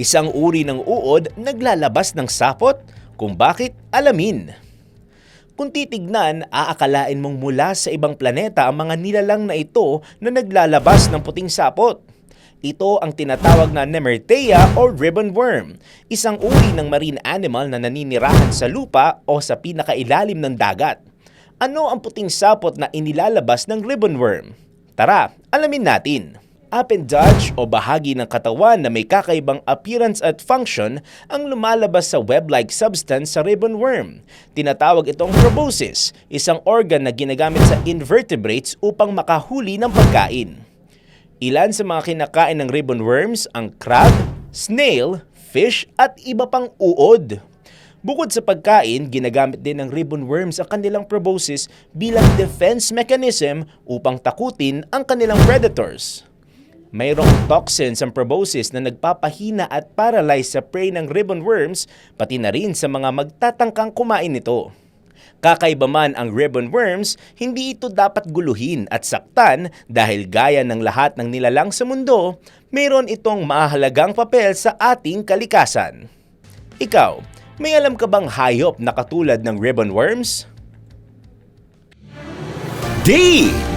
Isang uri ng uod naglalabas ng sapot. Kung bakit, alamin. Kung titignan, aakalain mong mula sa ibang planeta ang mga nilalang na ito na naglalabas ng puting sapot. Ito ang tinatawag na Nemertea or ribbon worm, isang uri ng marine animal na naninirahan sa lupa o sa pinakailalim ng dagat. Ano ang puting sapot na inilalabas ng ribbon worm? Tara, alamin natin. Appendage o bahagi ng katawan na may kakaibang appearance at function ang lumalabas sa web-like substance sa ribbon worm. Tinatawag itong proboscis, isang organ na ginagamit sa invertebrates upang makahuli ng pagkain. Ilan sa mga kinakain ng ribbon worms ang crab, snail, fish at iba pang uod. Bukod sa pagkain, ginagamit din ng ribbon worms ang kanilang proboscis bilang defense mechanism upang takutin ang kanilang predators. Mayroong toxins ang proboscis na nagpapahina at paralyze sa prey ng ribbon worms, pati na rin sa mga magtatangkang kumain nito. Kakaiba man ang ribbon worms, hindi ito dapat guluhin at saktan dahil gaya ng lahat ng nilalang sa mundo, mayroon itong mahalagang papel sa ating kalikasan. Ikaw, may alam ka bang hayop na katulad ng ribbon worms?